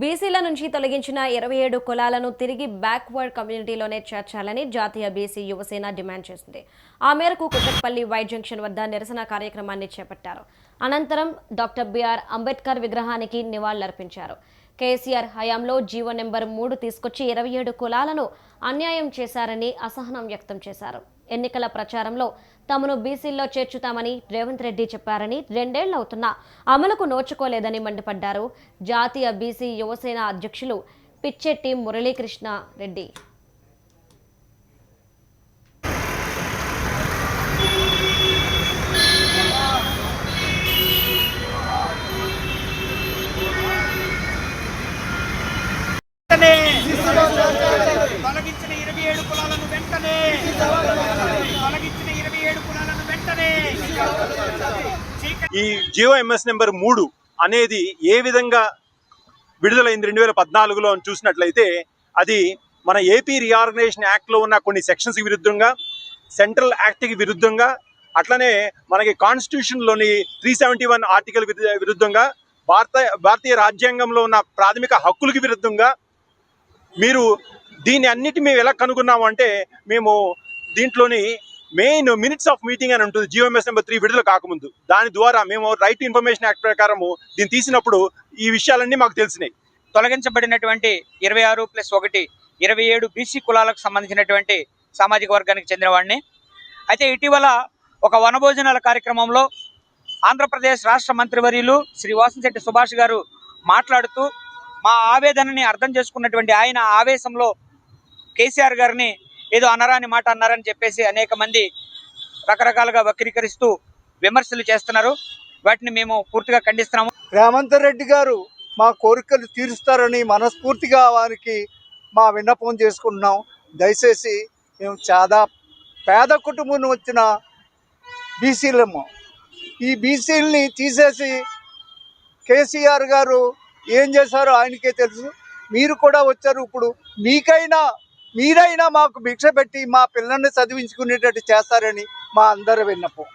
బీసీల నుంచి తొలగించిన ఇరవై ఏడు కులాలను తిరిగి బ్యాక్వర్డ్ కమ్యూనిటీలోనే చేర్చాలని జాతీయ బీసీ యువసేన డిమాండ్ చేసింది. ఆ మేరకు కుకట్పల్లి వై జంక్షన్ వద్ద నిరసన కార్యక్రమాన్ని చేపట్టారు. అనంతరం డాక్టర్ బిఆర్ అంబేద్కర్ విగ్రహానికి నివాళులర్పించారు. కేసీఆర్ హయాంలో జీవో నెంబర్ మూడు తీసుకొచ్చి ఇరవై ఏడు కులాలను అన్యాయం చేశారని అసహనం వ్యక్తం చేశారు. ఎన్నికల ప్రచారంలో తమను బీసీల్లో చేర్చుతామని రేవంత్ రెడ్డి చెప్పారని రెండేళ్ళవుతున్నా అమలుకు నోచుకోలేదని మండిపడ్డారు జాతీయ బీసీ యువసేన అధ్యక్షులు పిచ్చెట్టి మురళీకృష్ణ రెడ్డి వెంటనే తొలగించిన ఇరవై ఏడు కులాలను వెంటనే. తొలగించిన ఇరవై ఏడు కులాలను వెంటనే. ఈ జియో ఎంఎస్ నెంబర్ మూడు అనేది ఏ విధంగా విడుదలైంది రెండు వేల పద్నాలుగులో చూసినట్లయితే అది మన ఏపీ రీఆర్గనైజేషన్ యాక్ట్లో ఉన్న కొన్ని సెక్షన్స్కి విరుద్ధంగా సెంట్రల్ యాక్ట్కి విరుద్ధంగా అట్లనే మనకి కాన్స్టిట్యూషన్లోని త్రీ సెవెంటీ వన్ ఆర్టికల్ విరుద్ధంగా భారత భారతీయ రాజ్యాంగంలో ఉన్న ప్రాథమిక హక్కులకి విరుద్ధంగా మీరు దీని అన్నిటి మేము ఎలా కనుగొన్నాము అంటే మేము దీంట్లోని మెయిన్ మినిట్స్ ఆఫ్ మీటింగ్ అని ఉంటుంది జియోఎంఎస్ నెంబర్ త్రీ విడుదల కాకముందు. దాని ద్వారా మేము రైట్ ఇన్ఫర్మేషన్ యాక్ట్ ప్రకారము దీన్ని తీసినప్పుడు ఈ విషయాలన్నీ మాకు తెలిసినాయి. తొలగించబడినటువంటి ఇరవై ఆరు ప్లస్ ఒకటి ఇరవై ఏడు బీసీ కులాలకు సంబంధించినటువంటి సామాజిక వర్గానికి చెందినవాడిని అయితే ఇటీవల ఒక వనభోజనాల కార్యక్రమంలో ఆంధ్రప్రదేశ్ రాష్ట్ర మంత్రివర్యులు శ్రీ వాసంశెట్టి సుభాష్ గారు మాట్లాడుతూ మా ఆవేదనని అర్థం చేసుకున్నటువంటి ఆయన ఆవేశంలో కేసీఆర్ గారిని ఏదో అనరాని మాట అన్నారని చెప్పేసి అనేక మంది రకరకాలుగా వక్రీకరిస్తూ విమర్శలు చేస్తున్నారు. వాటిని మేము పూర్తిగా ఖండిస్తున్నాము. రేవంత్ రెడ్డి గారు మా కోరికలు తీరుస్తారని మనస్ఫూర్తిగా వారికి మా విన్నపం చేసుకుంటున్నాం. దయచేసి మేము చాలా పేద కుటుంబం వచ్చిన బీసీలము. ఈ బీసీలని తీసేసి కేసీఆర్ గారు ఏం చేశారో ఆయనకే తెలుసు. మీరు కూడా వచ్చారు ఇప్పుడు మీకైనా మీరైనా మాకు భిక్ష పెట్టి మా పిల్లల్ని చదివించుకునేటట్టు చేస్తారని మా అందరి విన్నపం.